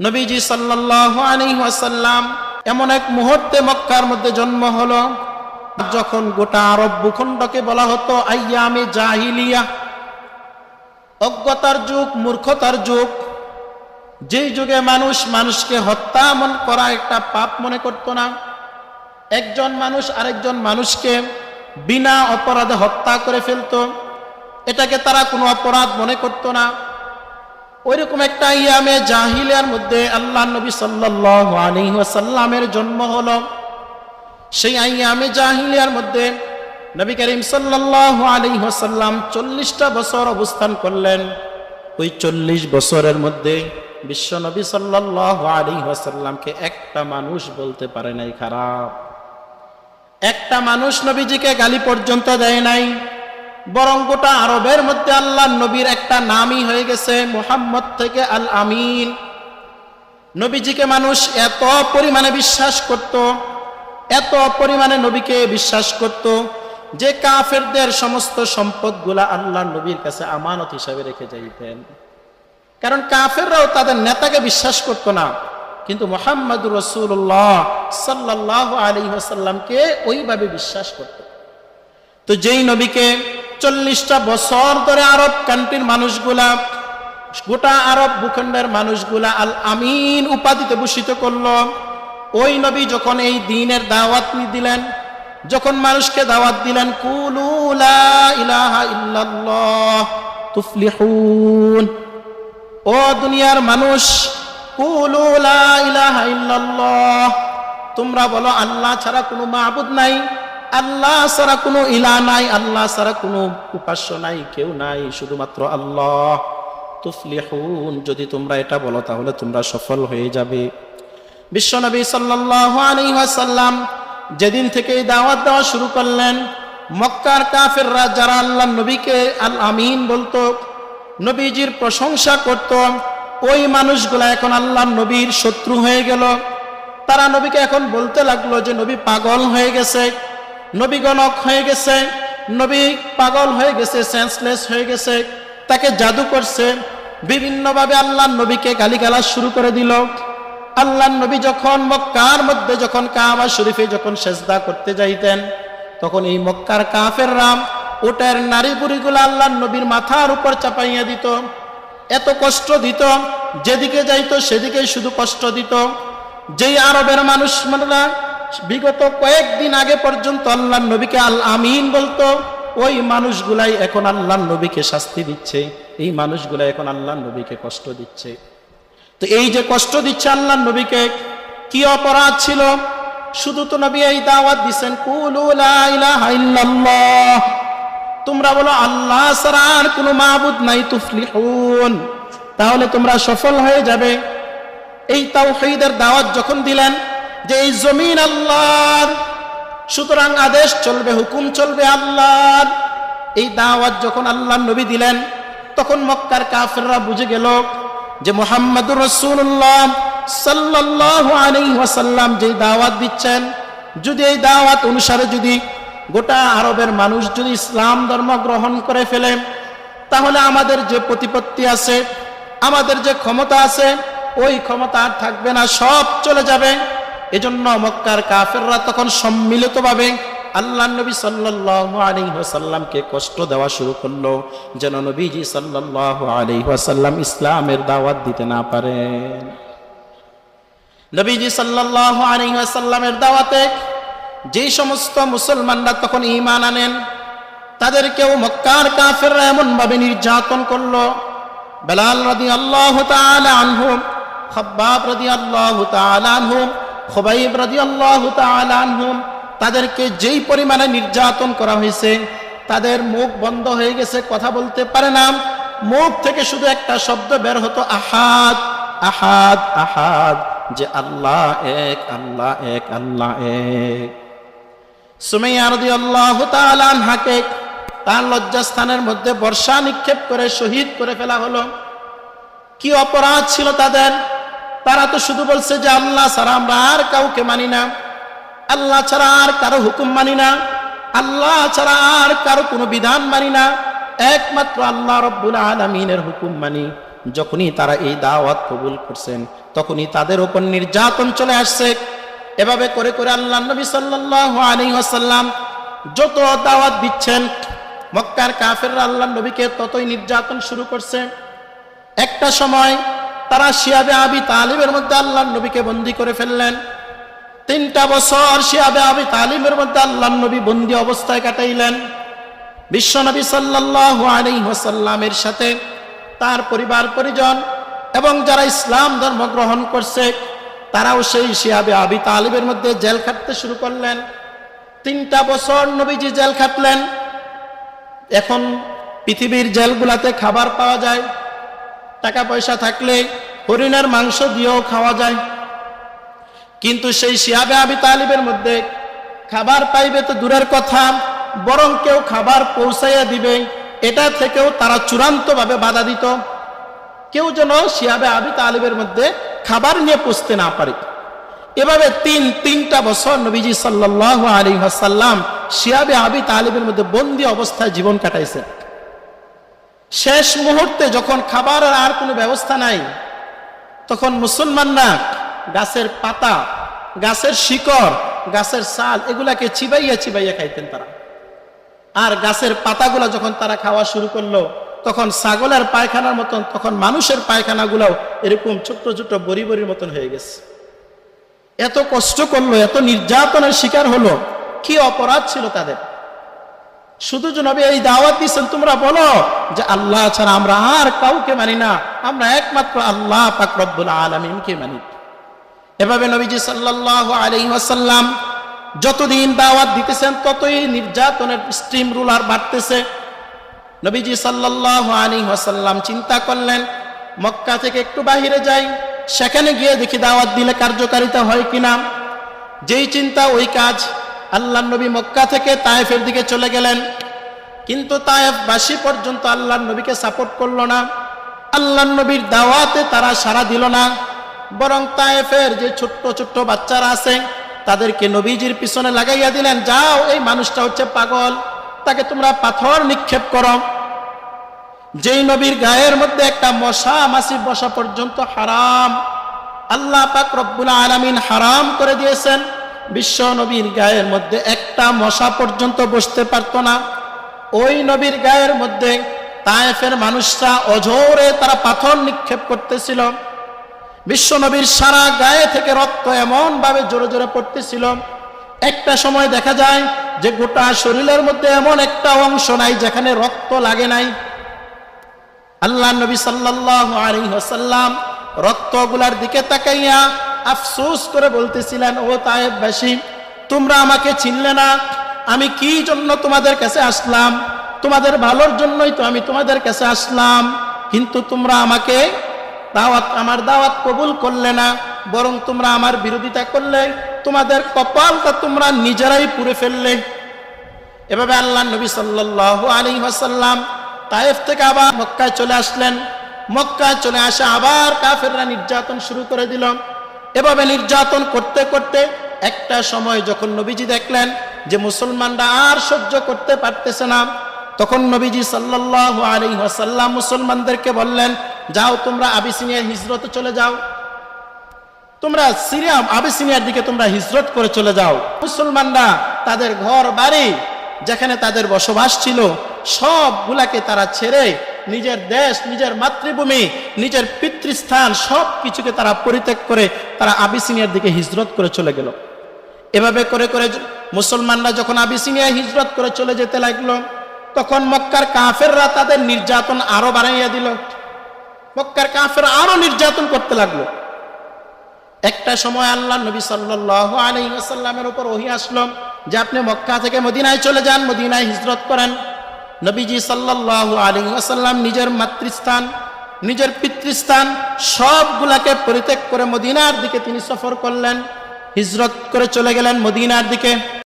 নবীজি সাল্লাল্লাহু আলাইহি ওয়াসাল্লাম এমন এক মুহূর্তে মক্কার মধ্যে জন্ম হলো। যখন গোটা আরব ভূখণ্ডকে বলা হতো, আইয়ামে জাহিলিয়া। অজ্ঞতার যুগ, মূর্খতার যুগ। যেই যুগে মানুষ মানুষকে হত্যা মন করা একটা পাপ মনে করতো না। একজন মানুষ আরেকজন মানুষকে বিনা অপরাধে হত্যা করে ফেলতো। এটাকে তারা কোনো অপরাধ মনে করতো না। ওইরকম একটা ইয়ামে জাহিলিয়ার মধ্যে আল্লাহ নবী ওয়াসাল্লামের জন্ম হল। সেই আইয়ামে জাহিলিয়ার মধ্যে নবী করিম সাল্লাল্লাহু আলাইহি ওয়াসাল্লাম চল্লিশটা বছর অবস্থান করলেন। ওই চল্লিশ বছরের মধ্যে বিশ্ব নবী সাল্লাল্লাহু আলাইহি ওয়াসাল্লামকে একটা মানুষ বলতে পারে নাই খারাপ। একটা মানুষ নবীজিকে গালি পর্যন্ত দেয় নাই। বরং গোটা আরবের মধ্যে আল্লাহ নবীর একটা নামই হয়ে গেছে মুহাম্মদ থেকে আল আমিন নবীজিকে মানুষ এত পরিমাণে বিশ্বাস করত, এত পরিমাণে নবীকে বিশ্বাস করত যে কাফেরদের সমস্ত সম্পদগুলা আল্লাহ নবীর কাছে আমানত হিসাবে রেখে যাইতেন। কারণ কাফেররাও তাদের নেতাকে বিশ্বাস করতো না, কিন্তু মোহাম্মদ রসুল্লাহ সাল্লাহ আলী আসাল্লামকে ওইভাবে বিশ্বাস করত। তো যেই নবীকে চল্লিশটা বছর ধরে আরব কান্ট্রির মানুষগুলা, গোটা আরব ভূখণ্ডের মানুষগুলা আল আমিন উপাধিতে ভূষিত করল। ওই নবী যখন এই দিনের দাওয়াত দিলেন, যখন মানুষকে দাওয়াত দিলেন, কুলু লা ইলাহা তুফলিহুন। ও দুনিয়ার মানুষ, কুলু লা ইলাহা ইল্লাল্লাহ, তোমরা বলো, আল্লাহ ছাড়া কোনো মাহবুদ নাই। আল্লাহ ছাড়া কোনো ইলা নাই, আল্লাহ ছাড়া কোনো উপাস্য নাই, কেউ নাই, শুধুমাত্র আল্লাহ। তুফলিহুন, যদি তোমরা এটা বলো, তাহলে তোমরা সফল হয়ে যাবে। বিশ্বনবী ওয়াসাল্লাম যেদিন থেকে দাওয়াত দেওয়া শুরু করলেন, মক্কার কাফেররা যারা আল্লাহ নবীকে আল আমিন বলতো, নবীজির প্রশংসা করত, ওই মানুষগুলা এখন আল্লাহ নবীর শত্রু হয়ে গেল। তারা নবীকে এখন বলতে লাগল যে, নবী পাগল হয়ে গেছে। নবী গণক হয়ে গেছে, নবী পাগল হয়ে গেছে সেন্সলেস হয়ে গেছে, তাকে জাদু করছে। বিভিন্নভাবে আল্লাহ নবীকে গালিগালাজ শুরু করে দিল। আল্লাহ নবী যখন মক্কার মধ্যে, যখন কাবা শরীফে যখন সেজদা করতে যাইতেন, তখন এই মক্কার কাফের রাম ওটার নারী বুড়িগুলো আল্লাহ নবীর মাথার উপর চাপাইয়া দিত। এত কষ্ট দিত, যেদিকে যাইতো সেদিকে শুধু কষ্ট দিত। যেই আরবের মানুষ, মানরা বিগত কয়েকদিন আগে পর্যন্ত আল্লাহ নবীকে আল আমিন বলতো, ওই মানুষগুলাই এখন আল্লাহ নবীকে শাস্তি দিচ্ছে, এই মানুষগুলাই এখন আল্লাহ নবীকে কষ্ট দিচ্ছে। তো এই যে কষ্ট দিচ্ছে আল্লাহ নবীকে, কি অপরাধ ছিল? শুধু তো নবী এই দাওয়াত দিচ্ছেন তোমরা বলো, আল্লাহ ছাড়া আর কোনো মাহবুদ নাই, তুফলিহুন তাহলে তোমরা সফল হয়ে যাবে। এই তাওহীদের দাওয়াত যখন দিলেন যে এই জমিন আল্লাহর, সুতরাং আদেশ চলবে, হুকুম চলবে আল্লাহর। এই দাওয়াত যখন আল্লাহ নবী দিলেন, তখন মক্কার কাফেররা বুঝে গেল যে মোহাম্মদুর রসুল্লাহ সাল্লাল্লাহু আলাইহি ওয়াসাল্লাম যে দাওয়াত দিচ্ছেন, যদি এই দাওয়াত অনুসারে যদি গোটা আরবের মানুষ যদি ইসলাম ধর্ম গ্রহণ করে ফেলে, তাহলে আমাদের যে প্রতিপত্তি আছে, আমাদের যে ক্ষমতা আছে, ওই ক্ষমতা আর থাকবে না, সব চলে যাবে। এজন্য মক্কার কাফেররা তখন সম্মিলিতভাবে আল্লাহ নবী ওয়াসাল্লামকে কষ্ট দেওয়া শুরু করল, যেন নবীজি সাল্লাল্লাহু আলাইহি ইসলামের দাওয়াত দিতে না পারেন। নবীজি সাল্লাল্লাহু আলাইহি দাওয়াতে যে সমস্ত মুসলমানরা তখন ঈমান আনেন, তাদেরকেও মক্কার কাফেররা এমন ভাবে নির্যাতন করল। বেলাল রাদিয়াল্লাহু তাআলা আনহু, খাব্বাব রাদিয়াল্লাহু তাআলা আনহু খুবাইব রাদিয়াল্লাহু তাআলা আনহু তাদেরকে যেই পরিমাণে নির্যাতন করা হয়েছে, তাদের মুখ বন্ধ হয়ে গেছে, কথা বলতে পারে না। মুখ থেকে শুধু একটা শব্দ বের হতো, আহাদ আহাদ আহাদ, যে আল্লাহ এক আল্লাহ এক আল্লাহ এক। সুমাইয়া রাদিয়াল্লাহু তাআলা আনহাকে তার লজ্জাস্থানের মধ্যে বর্ষা নিক্ষেপ করে, শহীদ করে ফেলা হলো। কি অপরাধ ছিল তাদের? তারা তো শুধু বলছে যে আল্লাহ ছাড়া আমরা আর কাউকে মানি না। আল্লাহ ছাড়া আর কারও হুকুম মানি না। আল্লাহ ছাড়া আর কারও কোনো বিধান মানি না। একমাত্র আল্লাহ রব্বুল আলমিনের হুকুম মানি। যখনই তারা এই দাওয়াত কবুল করছেন, তখনই তাদের উপর নির্যাতন চলে আসছে। এভাবে করে করে আল্লাহ নবী সাল্লাল্লাহু আলাইহি ওয়াসাল্লাম যত দাওয়াত দিচ্ছেন, মক্কার কাফেররা আল্লাহ নবীকে ততই নির্যাতন শুরু করছে। একটা সময় তারা শিয়াবে আবি তালিবের মধ্যে আল্লাহ নবীকে বন্দি করে ফেললেন। তিনটা বছর শিয়াবে আবি তালিমের মধ্যে আল্লাহ নবী বন্দি অবস্থায় কাটাইলেন। বিশ্বনবী সাল্লাল্লাহু আলাইহি ওয়াসাল্লামের সাথে তার পরিবার পরিজন এবং যারা ইসলাম ধর্ম গ্রহণ করছে, তারাও সেই শিয়াবে আবি তালিবের মধ্যে জেল খাটতে শুরু করলেন। তিনটা বছর নবীজি জেল খাটলেন। এখন পৃথিবীর জেলগুলাতে খাবার পাওয়া যায়। টাকা পয়সা থাকলে হরিণের মাংস দিয়েও খাওয়া যায়। কিন্তু সেই শিয়াবে আবি তালিবের মধ্যে খাবার পাইবে তো দূরের কথা, বরং কেউ খাবার পৌঁছাইয়া দিবে, এটা থেকেও তারা চূড়ান্তভাবে বাধা দিত। কেউ যেন শিয়াবে আবি তালিবের মধ্যে খাবার নিয়ে পুষতে না পারে। এভাবে তিন, তিনটা বছর নবীজি সাল্লাহ আলী হাসাল্লাম শিয়াবে আবি তালিবের মধ্যে বন্দি অবস্থায় জীবন কাটাইছে। শেষ মুহূর্তে যখন খাবার আর কোনো ব্যবস্থা নাই, তখন মুসলমানরা গাছের পাতা, গাছের শিকড়, গাছের সাল এগুলাকে চিবাইয়া চিবাইয়া খাইতেন তারা। আর গাছের পাতাগুলা যখন তারা খাওয়া শুরু করল, তখন ছাগলের পায়খানার মতন, তখন মানুষের পায়খানাগুলাও এরকম ছোট্ট ছোট্ট বড়ি বড়ির মতন হয়ে গেছে। এত কষ্ট করল, এত নির্যাতনের শিকার হলো, কি অপরাধ ছিল তাদের? শুধু যে নবী এই দাওয়াত দিচ্ছেন তোমরা বলো যে আল্লাহ ছাড়া আমরা আর কাউকে মানি না। আমরা একমাত্র আল্লাহ পাক রব্বুল আলমিনকে মানি। এভাবে নবীজি সাল্লাল্লাহু আলাইহি ওয়াসাল্লাম যতদিন দাওয়াত দিতেছেন, ততই নির্যাতনের স্ট্রিম রুলার বাড়তেছে। নবীজি সাল্লাল্লাহু আলাইহি ওয়াসাল্লাম চিন্তা করলেন, মক্কা থেকে একটু বাহিরে যাই, সেখানে গিয়ে দেখি দাওয়াত দিলে কার্যকারিতা হয় কিনা। যেই চিন্তা, ওই কাজ আল্লাহ নবী মক্কা থেকে তায়েফের দিকে চলে গেলেন। কিন্তু তায়েফ বাসী পর্যন্ত আল্লাহ নবীকে সাপোর্ট করল না। আল্লাহ নবীর দাওয়াতে তারা সাড়া দিল না। বরং তায়েফের যে ছোট্ট ছোট্ট বাচ্চারা আছে, তাদেরকে নবীজির পিছনে লাগাইয়া দিলেন, যাও, এই মানুষটা হচ্ছে পাগল। তাকে তোমরা পাথর নিক্ষেপ করো। যেই নবীর গায়ের মধ্যে একটা মশা মাসি বসা পর্যন্ত হারাম। আল্লাহ পাক রব্বুল আলামিন হারাম করে দিয়েছেন। বিশ্ব নবীর গায়ের মধ্যে একটা মশা পর্যন্ত বসতে পারতো না। ওই নবীর গায়ের মধ্যে তায়েফের মানুষরা অঝোরে তারা পাথর নিক্ষেপ করতেছিল। বিশ্ব নবীর সারা গায়ে থেকে রক্ত এমন ভাবে জোরে জোরে পড়তেছিল। একটা সময় দেখা যায় যে গোটা শরীরের মধ্যে এমন একটা অংশ নাই যেখানে রক্ত লাগে নাই। আল্লাহ নবী সাল্লাল্লাহু আলাইহি ওয়াসাল্লাম রক্তগুলার দিকে তাকাইয়া আফসোস করে বলতেছিলেন, ও তায়েববাসী তোমরা আমাকে চিনলে না। আমি কি জন্য তোমাদের কাছে আসলাম? তোমাদের ভালোর জন্যই তো আমি তোমাদের কাছে আসলাম। কিন্তু তোমরা আমাকে দাওয়াত, আমার দাওয়াত কবুল করলে না, বরং তোমরা আমার বিরোধিতা করলে। তোমাদের কপালটা তোমরা নিজেরাই পুড়ে ফেললে। এভাবে আল্লাহ নবী সাল্লাল্লাহু আলাইহি ওয়াসাল্লাম তায়েফ থেকে আবার মক্কায় চলে আসলেন। মক্কায় চলে আসে আবার কাফেররা নির্যাতন শুরু করে দিল। এভাবে নির্যাতন করতে করতে একটা সময় যখন নবীজি দেখলেন যে মুসলমানরা আর সহ্য করতে পারতেছে না, তখন নবীজি সাল্লাল্লাহু আলাইহি ওয়াসাল্লাম মুসলমানদেরকে বললেন, যাও তোমরা আবিসিনিয়া হিজরতে চলে যাও। তোমরা সিরিয়া আবিসিনিয়ার দিকে তোমরা হিজরত করে চলে যাও। মুসলমানরা তাদের ঘর বাড়ি যেখানে তাদের বসবাস ছিল, সবগুলাকে তারা ছেড়ে নিজের দেশ, নিজের মাতৃভূমি, নিজের পিতৃস্থান সব কিছুকে তারা পরিত্যাগ করে তারা আবিসিনিয়ার দিকে হিজরত করে চলে গেল। এভাবে করে করে মুসলমানরা যখন আবিসিনিয়া হিজরত করে চলে যেতে লাগল, তখন মক্কার কাফেররা তাদের নির্যাতন আরও বাড়াইয়া দিল। মক্কার কাফের আরও নির্যাতন করতে লাগল। একটা সময় আল্লাহ নবী সাল্লাহ আলাইসাল্লামের উপর ওহি আসলো যে, আপনি মক্কা থেকে মদিনায় চলে যান, মদিনায় হিজরত করেন। নবীজি সাল্লাহ আলী আসাল্লাম নিজের মাতৃস্থান, নিজের পিতৃস্থান সবগুলাকে পরিত্যাগ করে মদিনার দিকে তিনি সফর করলেন, হিজরত করে চলে গেলেন মদিনার দিকে।